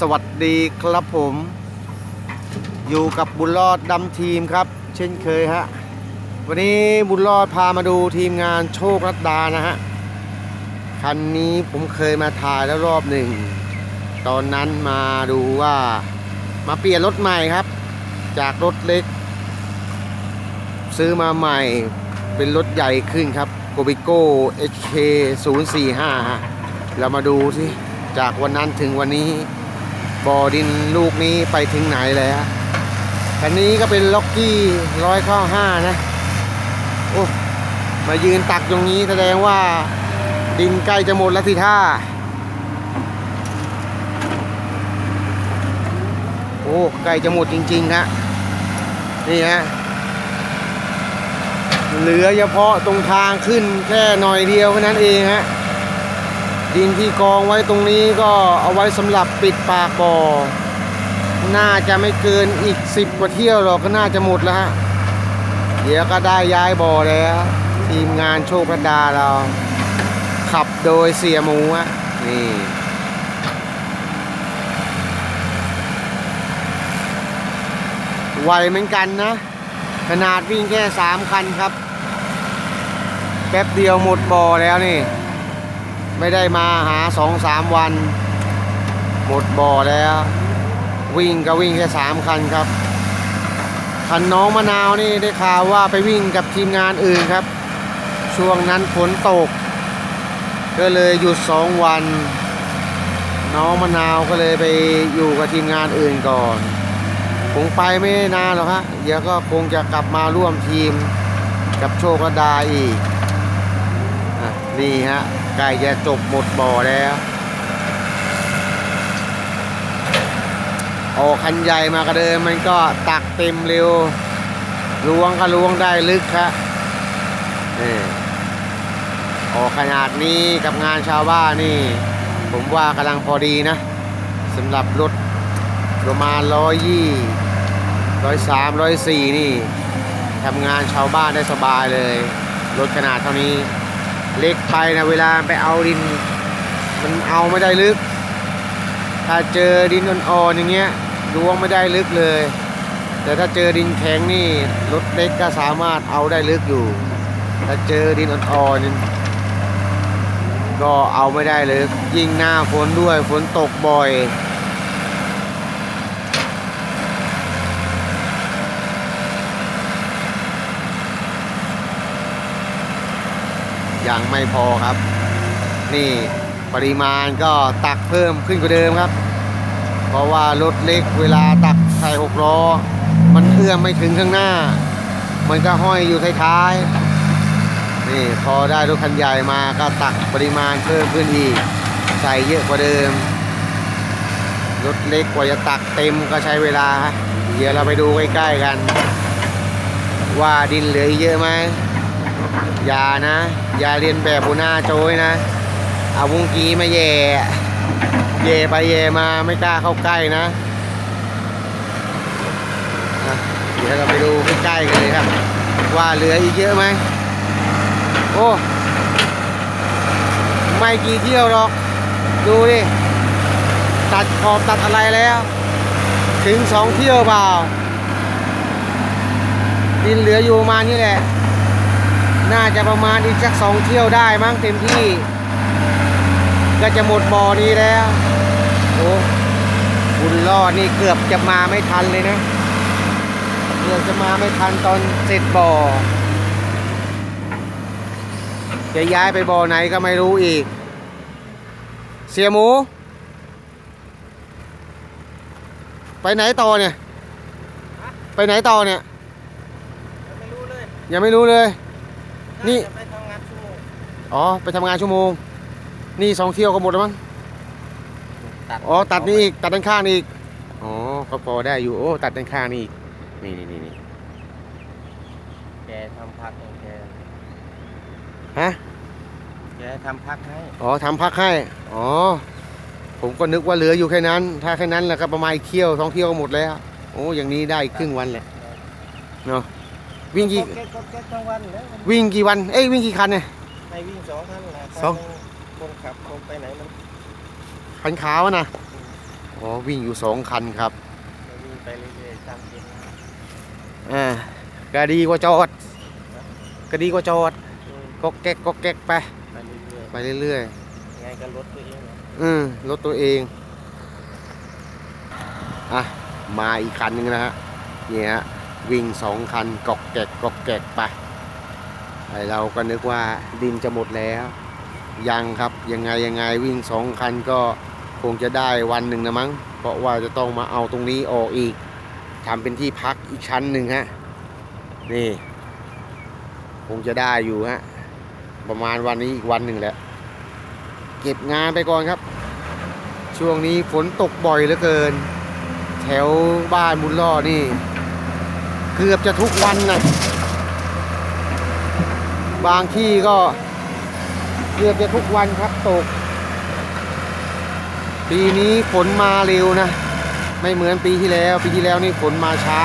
สวัสดีครับผม อยู่กับบุญรอดดำทีมครับ เช่นเคยฮะวันนี้บุญรอดพามาดูทีมงานโชครัตดานะฮะคันนี้ผมเคยมาถ่ายแล้วรอบหนึ่ง ตอนนั้นมาดูว่ามาเปลี่ยนรถใหม่ครับ จากรถเล็ก ซื้อมาใหม่เป็นรถใหญ่ขึ้นครับโกบิโก้ HK 045ฮะเรามาดูสิจากวันนั้นถึงวันนี้ บอดินลูกนี้ไปถึงไหนแล้วคันนี้ก็เป็นล็อกกี้ร้อยข้าห้านะโอ้มายืนตักตรงนี้แสดงว่าดินใกล้จะหมดแล้วสิท่า โอ้ใกล้จะหมดจริงๆฮะนี่ฮะเหลือเฉพาะตรงทางขึ้นแค่หน่อยเดียวแค่นั้นเองฮะ ดินที่กองไว้ตรงนี้ก็เอาไว้สำหรับปิดปากบ่อ น่าจะไม่เกินอีกสิบกว่าเที่ยวหรอกก็น่าจะหมดแล้วฮะ เดี๋ยวก็ได้ย้ายบ่อแล้ว ทีมงานโชคพระดาเรา ขับโดยเสียหมูฮะนี่ไวเหมือนกันนะ ขนาดวิ่งแค่สามคันครับ แป๊บเดียวหมดบ่อแล้วนี่ ไม่ได้มาหาสองสามวัน หมดบ่อแล้ว วิ่งก็วิ่งแค่สามคันครับ คันน้องมะนาวนี่ได้ข่าวว่าไปวิ่งกับทีมงานอื่นครับ ช่วงนั้นฝนตก ก็เลยหยุดสองวัน น้องมะนาวก็เลยไปอยู่กับทีมงานอื่นก่อนคงไปไม่นานหรอกฮะเดี๋ยวก็คงจะกลับมาร่วมทีมกับโชคระดาอีกอนี่ฮะ ใกล้จะจบหมดบ่อแล้วออกคันใหญ่มากระเดิมมันก็ตักเต็มเร็วล้วงก็ล้วงได้ลึกครับนี่ออกขนาดนี้กับงานชาวบ้านนี่ ผมว่ากำลังพอดีนะสำหรับรถประมาณร้อยยี่ร้อยสามร้อยสี่นี่ทำงานชาวบ้านได้สบายเลย รถขนาดเท่านี้ เล็กไปนะเวลาไปเอาดิน มันเอาไม่ได้ลึก ถ้าเจอดินอ่อนๆอย่างเงี้ยล้วงไม่ได้ลึกเลย แต่ถ้าเจอดินแข็งนี่รถเล็กก็สามารถเอาได้ลึกอยู่ ถ้าเจอดินอ่อนๆก็เอาไม่ได้เลยยิ่งหน้าฝนด้วยฝนตกบ่อย ยังไม่พอครับ นี่ปริมาณก็ตักเพิ่มขึ้นกว่าเดิมครับ เพราะว่ารถเล็กเวลาตักใส่หกล้อ มันเอื้อมไม่ถึงข้างหน้า มันก็ห้อยอยู่ท้ายๆนี่พอได้รถคันใหญ่มาก็ตักปริมาณเพิ่มขึ้นอีกใส่เยอะกว่าเดิมรถเล็กกว่าจะตักเต็มก็ใช้เวลา เดี๋ยวเราไปดูใกล้ๆกัน ว่าดินเหลือเยอะไหม อย่านะ อย่าเรียนแบบหัวหน้าโจยนะ เอาวุ้งกี้มาแย่ แย่ไปแย่มาไม่กล้าเข้าใกล้นะเดี๋ยวเราไปดูใกล้ๆกันเลยครับ ว่าเหลืออีกเยอะไหมโอ้ไม่กี่เที่ยวหรอก ดูดิ ตัดขอบตัดอะไรแล้ว ถึงสองเที่ยวเปล่าดินเหลืออยู่มานี้แหละ น่าจะประมาณอีกสักสองเที่ยวได้มั้งเต็มที่ ก็จะหมดบ่อนี้แล้วโอ้บุญรอดนี่เกือบจะมาไม่ทันเลยนะเกือบจะมาไม่ทันตอนเสร็จบ่อจะย้ายไปบ่อไหนก็ไม่รู้อีก เสียหมู ไปไหนต่อเนี่ย ไปไหนต่อเนี่ยไม่รู้เลยยังไม่รู้เลย นี่าจะไปทำงานชั่วโมงอ๋อ ไปทำงานชั่วโมง นี่สองเที่ยวก็หมดแล้วมั้งตัดอ๋อ ตัดนี่อีก ตัดด้านข้างนี่อีก อ๋อ ก็พอได้อยู่ โอ้ ตัดด้านข้างนี่อีก นี่นี่นี่นี่แกทำพักของแกฮะ แกทำพักให้อ๋อทำพักให้ อ๋อ ผมก็นึกว่าเหลืออยู่แค่นั้น ถ้าแค่นั้นแล้วก็ประมาณอีกเที่ยวสองเที่ยวก็หมดแล้ว โอ้ อย่างนี้ได้อีกครึ่งวันแหละ เนาะ วิ่งกี่ก็แกก็แกทั้งวันแล้ววิ่งกี่วัน เอ้ยวิ่งกี่คันเนี่ยไปวิ่งสองคันนะสอง คันหนึ่คนขับคนไปไหนมันคันขาวอะนะโอ๋อวิ่งอยู่สองคันครับแล้ววิ่งไปเรื่อยๆตามกินอ่าก็ดีกว่าจอดก็ดีกว่าจอดอืมก็แก๊กก็แก๊กไปไปเรื่อยไปเรื่อยๆยังไงก็ลดตัวเองนะๆอืมรถตัวเองอะมาอีกคันหนึงนะฮะเนี่ยฮะ วิ่งสองคันกอกแกกกอกแกกไปไอเราก็นึกว่าดินจะหมดแล้ว ยังครับยังไงยังไงวิ่งสองคันก็คงจะได้วันหนึ่งนะมั้ง เพราะว่าจะต้องมาเอาตรงนี้ออกอีกทำเป็นที่พักอีกชั้นหนึ่งฮะนี่ คงจะได้อยู่ฮะประมาณวันนี้อีกวันหนึ่งแหละ เก็บงานไปก่อนครับ ช่วงนี้ฝนตกบ่อยเหลือเกิน แถวบ้านบุญล่อนี่ เกือบจะทุกวันนะบางที่ก็เกือบจะทุกวันครับตก ปีนี้ฝนมาเร็วนะ ไม่เหมือนปีที่แล้ว ปีที่แล้วนี่ฝนมาช้า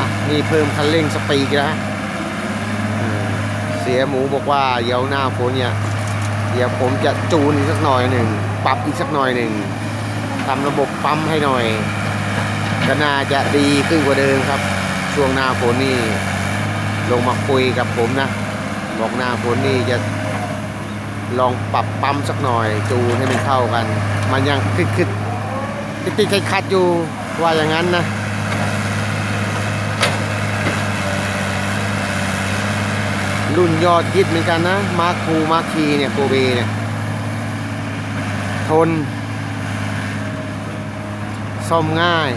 อะนี่เพิ่มคันเร่งสปีดนะเออเสียหมูบอกว่าเดี๋ยวหน้าฝนเนี่ยเดี๋ยวผมจะจูนอีกสักหน่อยหนึ่งปรับอีกสักหน่อยหนึ่งทำระบบปั๊มให้หน่อย ก็น่าจะดีขึ้นกว่าเดิมครับ ช่วงหน้าฝนนี่ลงมาคุยกับผมนะ บอกหน้าฝนนี่จะลองปรับปั๊มสักหน่อยจูนให้มันเข้ากัน มันยังคึดคึดติดติดขัดขัดอยู่ว่าอย่างนั้นนะรุ่นยอดฮิตเหมือนกันนะมาร์คูมาร์คีเนี่ยโกเบเนี่ยทนซ่อมง่าย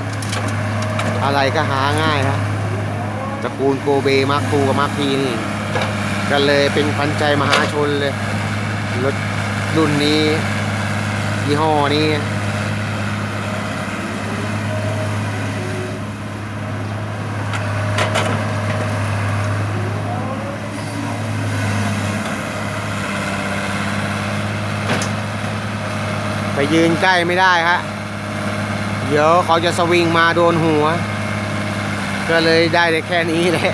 อะไรก็หาง่ายครับ ตระกูลโกเบมาร์คูกับมาร์คีนี่ก็เลยเป็นพันใจมหาชนเลย รถรุ่นนี้ ยี่ห้อนี้ไปยืนใกล้ไม่ได้ฮะ เดี๋ยวเขาจะสวิงมาโดนหัว ก็เลยได้แต่แค่นี้แหละ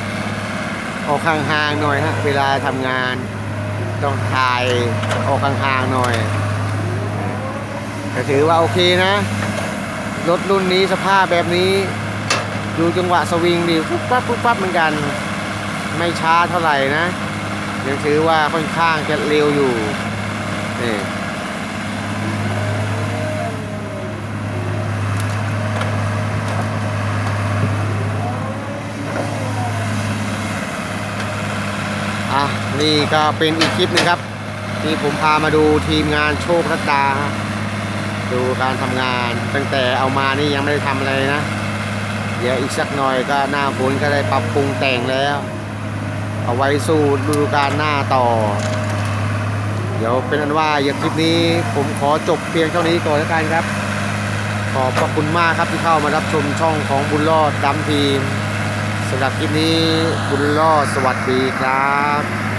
ออกห่างๆหน่อยฮะเวลาทำงานต้องถ่ายออกห่างๆหน่อยก็ถือว่าโอเคนะรถรุ่นนี้สภาพแบบนี้ ดูจังหวะสวิงดีปุ๊บปั๊บปุ๊บปั๊บเหมือนกัน ไม่ช้าเท่าไหร่นะยังถือว่าค่อนข้างจะเร็วอยู่นี่ อะนี่ก็เป็นอีกคลิปหนึงครับที่ผมพามาดูทีมงานโชครัตดาดูการทำงาน ตั้งแต่เอามานี่ยังไม่ได้ทำอะไรนะ เดี๋ยวอีกสักหน่อยก็หน้าฝนก็ได้ปรับปรุงแต่งแล้ว เอาไว้สู้ฤดูกาลหน้าต่อ เดี๋ยวเป็นอันว่าอย่างคลิปนี้ผมขอจบเพียงเท่านี้ก่อนแล้วกันครับ ขอบพระคุณมากครับที่เข้ามารับชมช่องของบุญรอดดำทีม สำหรับคลิปนี้บุญรอสวัสดีครับ